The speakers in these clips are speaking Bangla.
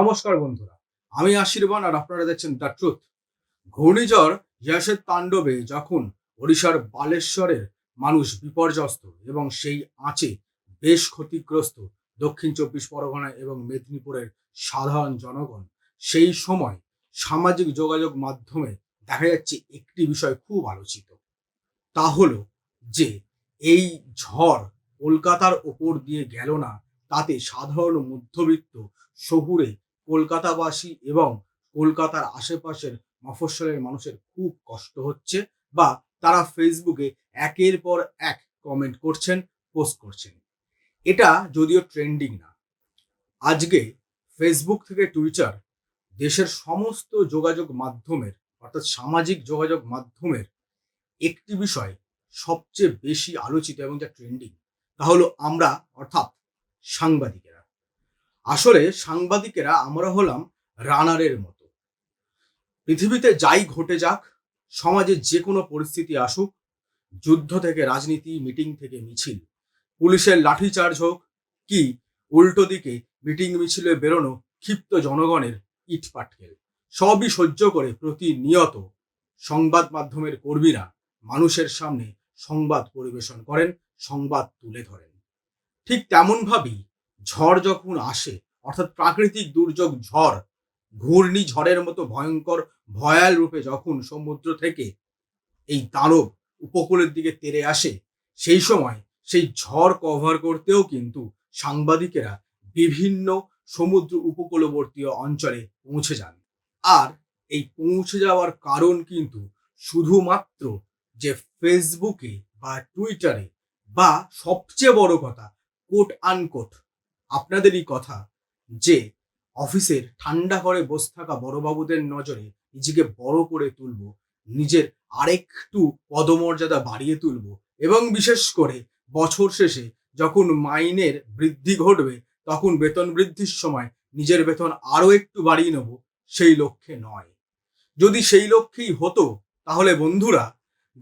নমস্কার বন্ধুরা, আমি আশীর্বাণ আর আপনারা দেখছেন দ্য ট্রুথ। ঘূর্ণিঝড় ইয়াসের তাণ্ডবে যখন ওড়িশার বালেশ্বরের মানুষ বিপর্যস্ত এবং সেই আঁচে বেশ ক্ষতিগ্রস্ত দক্ষিণ চব্বিশ পরগনা এবং মেদিনীপুরের সাধারণ জনগণ, সেই সময় সামাজিক যোগাযোগ মাধ্যমে দেখা যাচ্ছে একটি বিষয় খুব আলোচিত। তা হলো যে, এই ঝড় কলকাতার ওপর দিয়ে গেল না, তাতে সাধারণ মধ্যবিত্ত শহুরে কলকাতাবাসী এবং কলকাতার আশেপাশের মফস্বলের মানুষের খুব কষ্ট হচ্ছে বা তারা ফেসবুকে একের পর এক কমেন্ট করছেন পোস্ট করছেন। এটা যদিও ট্রেন্ডিং না। আজকে ফেসবুক থেকে টুইটার দেশের সমস্ত যোগাযোগ মাধ্যমের, অর্থাৎ সামাজিক যোগাযোগ মাধ্যমের একটি বিষয় সবচেয়ে বেশি আলোচিত এবং যা ট্রেন্ডিং তা হলো আমরা, অর্থাৎ সাংবাদিকেরা। আসলে সাংবাদিকেরা আমরা হলাম রানারের মতো। পৃথিবীতে যাই ঘটে যাক, সমাজে যে কোনো পরিস্থিতি আসুক, যুদ্ধ থেকে রাজনীতি, মিটিং থেকে মিছিল, পুলিশের লাঠিচার্জ হোক কি, উল্টো দিকে মিটিং মিছিলে বেরোনো ক্ষিপ্ত জনগণের ইট পাটকেল। সবই সহ্য করে প্রতিনিয়ত সংবাদ মাধ্যমের কর্মীরা মানুষের সামনে সংবাদ পরিবেশন করেন, সংবাদ তুলে ধরেন। ঠিক তেমনভাবেই ঝড় যখন আসে, অর্থাৎ প্রাকৃতিক দুর্যোগ, ঝড় ঘূর্ণি ঝড়ের মতো ভয়ঙ্কর, ভয়াল রূপে যখন সমুদ্র থেকে এই দানব উপকূলের দিকে তেরে আসে, সেই সময় সেই ঝড় কভার করতেও কিন্তু সাংবাদিকেরা বিভিন্ন সমুদ্র উপকূলবর্তী অঞ্চলে পৌঁছে যান। আর এই পৌঁছে যাওয়ার কারণ কিন্তু শুধুমাত্র যে ফেসবুকে বা টুইটারে বা সবচেয়ে বড় কথা কোট আনকোট আপনাদেরই কথা যে অফিসের ঠান্ডা ঘরে বসে থাকা বড়বাবুদের নজরে নিজেকে বড় করে তুলব, নিজের আরেকটু পদমর্যাদা বাড়িয়ে তুলব এবং বিশেষ করে বছর শেষে যখন মাইনের বৃদ্ধি ঘটবে, তখন বেতন বৃদ্ধির সময় নিজের বেতন আরও একটু বাড়িয়ে নেব, সেই লক্ষ্যে নয়। যদি সেই লক্ষ্যেই হতো, তাহলে বন্ধুরা,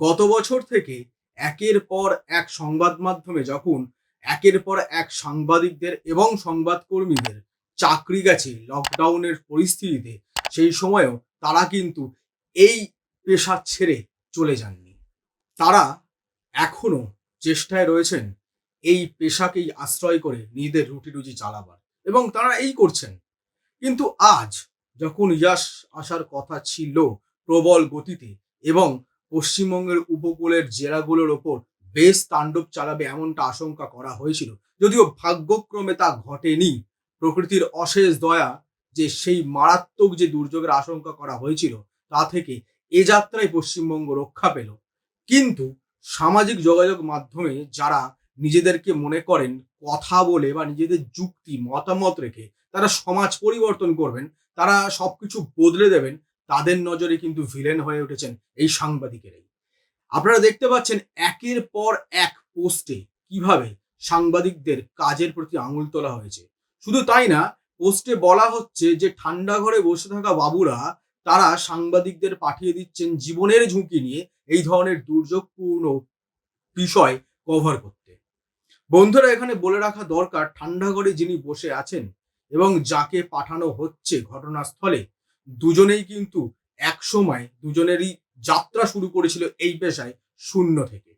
গত বছর থেকে একের পর এক সংবাদ মাধ্যমে যখন একের পর এক সাংবাদিকদের এবং সংবাদকর্মীদের চাকরি গেছে লকডাউনের পরিস্থিতিতে, সেই সময়েও তারা কিন্তু এই পেশা ছেড়ে চলে যাননি। তারা এখনও চেষ্টায় রয়েছেন এই পেশাকেই আশ্রয় করে নিজেদের রুটি রুজি চালাবার এবং তারা এই করছেন। কিন্তু আজ যখন ইয়াস আসার কথা ছিল প্রবল গতিতে এবং পশ্চিমবঙ্গের উপকূলের জেলাগুলোর ওপর বেশ তাণ্ডব চালাবে এমনটা আশঙ্কা করা হয়েছিল। যদিও ভাগ্যক্রমে তা ঘটেনি। প্রকৃতির অশেষ দয়া যে সেই মারাত্মক যে দুর্যোগের আশঙ্কা করা হয়েছিল, তা থেকে এ যাত্রায় পশ্চিমবঙ্গ রক্ষা পেল। কিন্তু সামাজিক যোগাযোগ মাধ্যমে যারা নিজেদেরকে মনে করেন, কথা বলে বা নিজেদের যুক্তি, মতামত রেখে তারা সমাজ পরিবর্তন করবেন, তারা সবকিছু বদলে দেবেন, তাদের নজরে কিন্তু ভিলেন হয়ে উঠেছেন এই সাংবাদিকেরাই। আপনারা দেখতে পাচ্ছেন একের পর এক পোস্টে কীভাবে সাংবাদিকদের কাজের প্রতি আঙুল তোলা হয়েছে। শুধু তাই না, পোস্টে বলা হচ্ছে যে ঠান্ডা ঘরে বসে থাকা বাবুরা, তারা সাংবাদিকদের পাঠিয়ে দিচ্ছেন জীবনের ঝুঁকি নিয়ে এই ধরনের দুর্যোগপূর্ণ বিষয় কভার করতে। বন্ধুরা, এখানে বলে রাখা দরকার, ঠান্ডা ঘরে যিনি বসে আছেন এবং যাকে পাঠানো হচ্ছে ঘটনাস্থলে, দুজনেই কিন্তু এক সময় দুজনেরই যাত্রা শুরু করেছিল এই পেশায় শূন্য থেকে।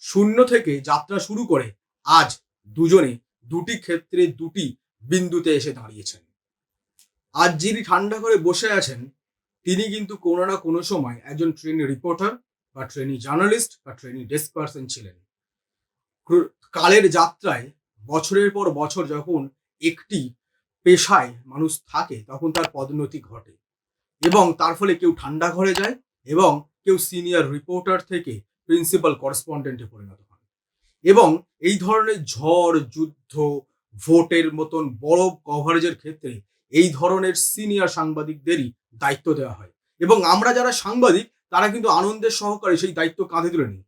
শূন্য থেকে যাত্রা শুরু করে আজ দুজনে দুটি ক্ষেত্রে দুটি বিন্দুতে এসে দাঁড়িয়েছেন। আজ যিনি ঠান্ডা করে বসে আছেন, তিনি কিন্তু কোনো না কোনো সময় একজন ট্রেনি রিপোর্টার বা ট্রেনি জার্নালিস্ট বা ট্রেনি ডেস্ক পার্সন ছিলেন। কালের যাত্রায় বছরের পর বছর যখন একটি পেশায় মানুষ থাকে, তখন তার পদোন্নতি ঘটে এবং তার ফলে কেউ ঠান্ডা ঘরে যায় এবং কেউ সিনিয়র রিপোর্টার থেকে প্রিন্সিপাল করেসপন্ডেন্টে পরিণত হন। এবং এই ধরনের ঝড়, যুদ্ধ, ভোটের মতন বড় কভারেজের ক্ষেত্রে এই ধরনের সিনিয়র সাংবাদিকদেরই দায়িত্ব দেওয়া হয়। এবং আমরা যারা সাংবাদিক, তারা কিন্তু আনন্দের সহকারে সেই দায়িত্ব কাঁধে তুলে নিই।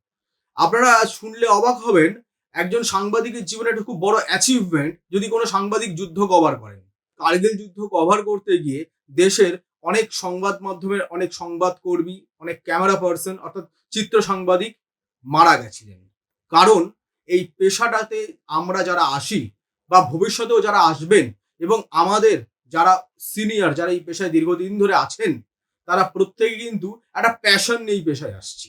আপনারা শুনলে অবাক হবেন, একজন সাংবাদিকের জীবনে একটা খুব বড় অ্যাচিভমেন্ট যদি কোনো সাংবাদিক যুদ্ধ কভার করেন। কার্গিল যুদ্ধ কভার করতে গিয়ে দেশের অনেক সংবাদ মাধ্যমের অনেক সংবাদ কর্মী, অনেক ক্যামেরা পার্সন অর্থাৎ চিত্র সাংবাদিক মারা গেছিলেন। কারণ এই পেশাটাতে আমরা যারা আসি বা ভবিষ্যতেও যারা আসবেন এবং আমাদের যারা সিনিয়র যারা এই পেশায় দীর্ঘদিন ধরে আছেন, তারা প্রত্যেকে কিন্তু একটা প্যাশন নিয়ে পেশায় আসছি।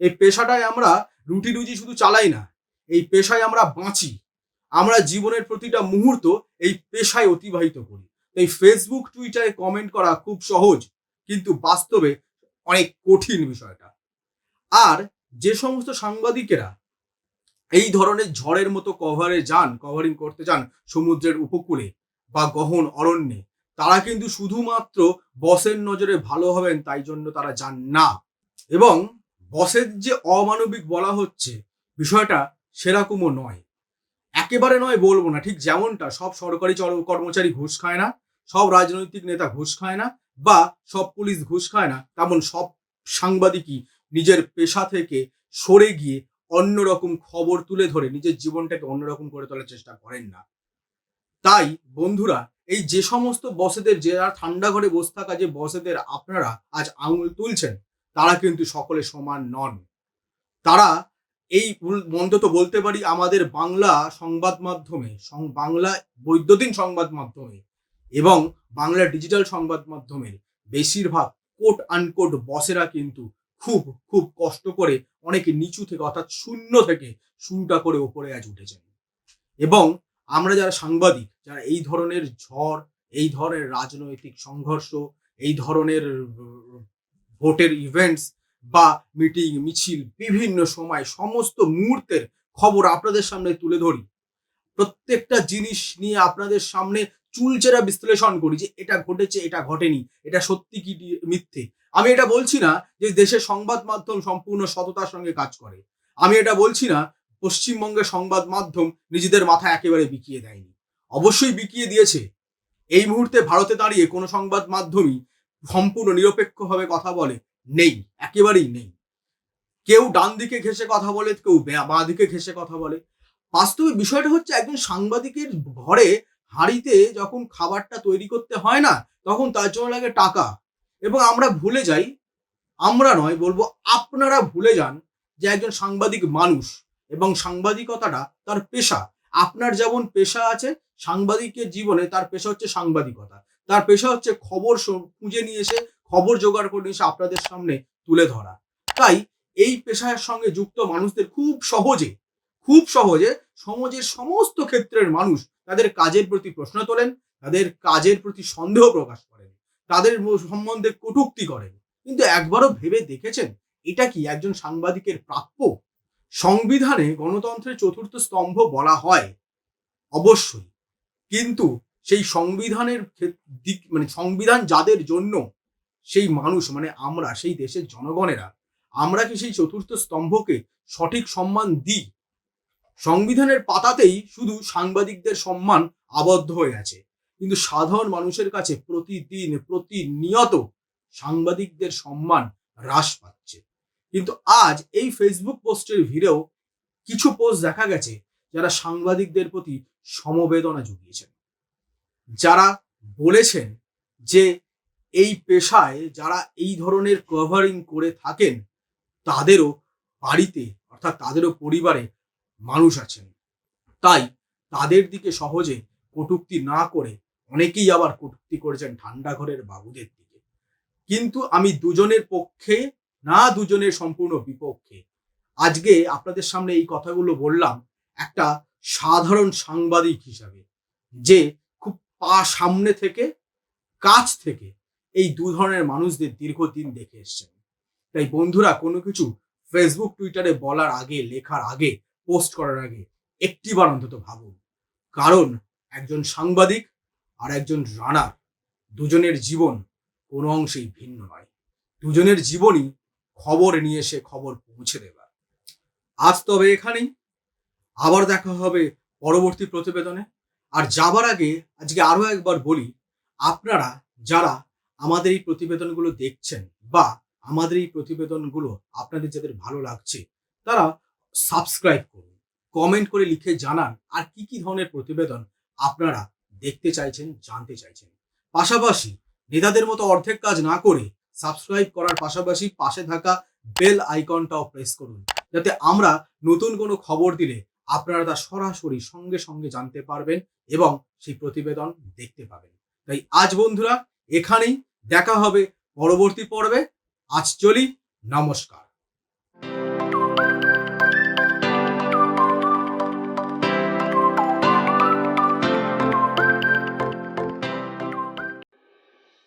এই পেশাটায় আমরা রুটি রুজি শুধু চালাই না, এই পেশায় আমরা বাঁচি। আমরা জীবনের প্রতিটা মুহূর্ত এই পেশায় অতিবাহিত করি। এই ফেসবুক টুইটারে কমেন্ট করা খুব সহজ, কিন্তু বাস্তবে অনেক কঠিন বিষয়টা। আর যে সমস্ত সাংবাদিকেরা এই ধরনের ঝড়ের মতো কভারে যান কভারিং করতে যান সমুদ্রের উপকূলে বা গহন অরণ্যে, তারা কিন্তু শুধুমাত্র বসের নজরে ভালো হবেন, তাই জন্য তারা যান না। এবং বসের যে অমানবিক বলা হচ্ছে, বিষয়টা সেরকমও নয়। একেবারে নয় বলব না, ঠিক যেমনটা সব সরকারি চর- কর্মচারী ঘুষ খায় না সব রাজনৈতিক নেতা ঘুষ খায় না বা সব পুলিশ ঘুষ খায় না, তেমন সব সাংবাদিকই নিজের পেশা থেকে সরে গিয়ে অন্যরকম খবর তুলে ধরে, নিজের জীবনটাকে অন্যরকম করে তোলার চেষ্টা করেন না। তাই বন্ধুরা, এই যে সমস্ত বসেদের যারা ঠান্ডা ঘরে বসে থাকা, যে বসেদের আপনারা আজ আঙুল তুলছেন, তারা কিন্তু সকলে সমান নন। তারা এই উল- অন্তত বলতে পারি, আমাদের বাংলা সংবাদ মাধ্যমে বাংলা বৈদ্যুতিন সংবাদ মাধ্যমে এবং বাংলা ডিজিটাল সংবাদ মাধ্যমের বেশিরভাগ কোট আনকোট বসেরা কিন্তু খুব খুব কষ্ট করে অনেক নিচু থেকে অর্থাৎ শূন্য থেকে শুরুটা করে ওপরে আজ উঠেছেন। এবং আমরা যারা সাংবাদিক, যারা এই ধরনের ঝড়, এই ধরনের রাজনৈতিক সংঘর্ষ, এই ধরনের ভোটের ইভেন্টস বা মিটিং মিছিল বিভিন্ন সময় সমস্ত মুহূর্তের খবর আপনাদের সামনে তুলে ধরি। প্রত্যেকটা জিনিস নিয়ে আপনাদের সামনে চুলচেরা বিশ্লেষণ করি যে এটা ঘটেছে, এটা ঘটেনি, এটা সত্যি কি মিথ্যে? আমি এটা বলছি না যে দেশের সংবাদ মাধ্যম সম্পূর্ণ সততার সঙ্গে কাজ করে। আমি এটা বলছি না, পশ্চিমবঙ্গের সংবাদ মাধ্যম নিজেদের মাথা একেবারে বিকিয়ে দেয়নি। অবশ্যই বিকিয়ে দিয়েছে। এই মুহূর্তে ভারতে দাঁড়িয়ে কোনো সংবাদ মাধ্যমই সম্পূর্ণ নিরপেক্ষভাবে কথা বলে নেই, একেবারেই নেই। কেউ ডান দিকে ঘেসে কথা বলে, কেউ বাঁ দিকে ঘেসে কথা বলে। বাস্তবে বিষয়টা হচ্ছে একজন সাংবাদিকের ঘরে হাঁড়িতে যখন খাবারটা তৈরি করতে হয় না, তখন তার জন্য লাগে টাকা। এবং আমরা ভুলে যাই, আমরা নয়, বলব আপনারা ভুলে যান যে একজন সাংবাদিক মানুষ এবং সাংবাদিকতাটা তার পেশা। আপনার যেমন পেশা আছে, সাংবাদিকের জীবনে তার পেশা হচ্ছে সাংবাদিকতা। তার পেশা হচ্ছে খবর খুঁজে নিয়ে এসে, খবর জোগাড় করে এসে আপনাদের সামনে তুলে ধরা। তাই এই পেশার সঙ্গে যুক্ত মানুষদের খুব সহজে খুব সহজে সমাজের সমস্ত ক্ষেত্রের মানুষ তাদের কাজের প্রতি প্রশ্ন তোলেন, তাদের কাজের প্রতি সন্দেহ প্রকাশ করেন, তাদের সম্বন্ধে কটূক্তি করেন। কিন্তু একবারও ভেবে দেখেছেন, এটা কি একজন সাংবাদিকের প্রাপ্য? সংবিধানে গণতন্ত্রের চতুর্থ স্তম্ভ বলা হয়, অবশ্যই। কিন্তু সেই সংবিধানের দিক মানে সংবিধান যাদের জন্য সেই মানুষ মানে আমরা, সেই দেশের জনগণেরা, আমরা কি সেই চতুর্থ স্তম্ভকে সঠিক সম্মান দিই? সংবিধানের পাতাতেই শুধু সাংবাদিকদের সম্মান আবদ্ধ হয়ে আছে। কিন্তু সাধারণ মানুষের কাছে প্রতিদিন, প্রতিনিয়ত সাংবাদিকদের সম্মান হ্রাস পাচ্ছে। কিন্তু আজ এই ফেসবুক পোস্টের ভিড়েও কিছু পোস্ট দেখা গেছে যারা সাংবাদিকদের প্রতি সমবেদনা জুগিয়েছেন। যারা বলেছেন যে এই পেশায় যারা এই ধরনের কভারিং করে থাকেন, তাদেরও বাড়িতে অর্থাৎ তাদেরও পরিবারে মানুষ আছেন। তাই তাদের দিকে সহজে কটূক্তি না করে অনেকেই আবার কটূক্তি করেছেন ঠান্ডা ঘরের বাবুদের দিকে। কিন্তু আমি দুজনের পক্ষে না দুজনের সম্পূর্ণ বিপক্ষে। আজকে আপনাদের সামনে এই কথাগুলো বললাম একটা সাধারণ সাংবাদিক হিসাবে, যে খুব পা সামনে থেকে, কাছ থেকে এই দু ধরনের মানুষদের দীর্ঘদিন দেখে এসছেন। তাই বন্ধুরা, কোনো কিছু ফেসবুক টুইটারে বলার আগে, লেখার আগে পোস্ট করার আগে একটিবার অন্তত ভাবুন। কারণ একজন সাংবাদিক আর একজন রানার দুজনের জীবন কোনো অংশেই ভিন্ন নয়। দুজনের জীবনই খবর নিয়ে এসে খবর পৌঁছে দেবার। আজ তবে এখানেই। আবার দেখা হবে পরবর্তী প্রতিবেদনে। আর যাবার আগে আজকে আরও একবার বলি, আপনারা যারা আমাদের এই প্রতিবেদনগুলো দেখছেন বা আমাদের এই প্রতিবেদনগুলো আপনাদের যাদের ভালো লাগছে, তারা সাবস্ক্রাইব করুন কমেন্ট করে লিখে জানান আর কি কি ধরনের প্রতিবেদন আপনারা দেখতে চাইছেন, জানতে চাইছেন। পাশাপাশি নেতাদের মতো অর্ধেক কাজ না করে সাবস্ক্রাইব করার পাশাপাশি পাশে থাকা বেল আইকনটাও প্রেস করুন, যাতে আমরা নতুন কোনো খবর দিলে আপনারা তা সরাসরি সঙ্গে সঙ্গে জানতে পারবেন এবং সেই প্রতিবেদন দেখতে পাবেন। তাই আজ বন্ধুরা এখানেই দেখা হবে পরবর্তী পর্বে। আজ চলি, নমস্কার।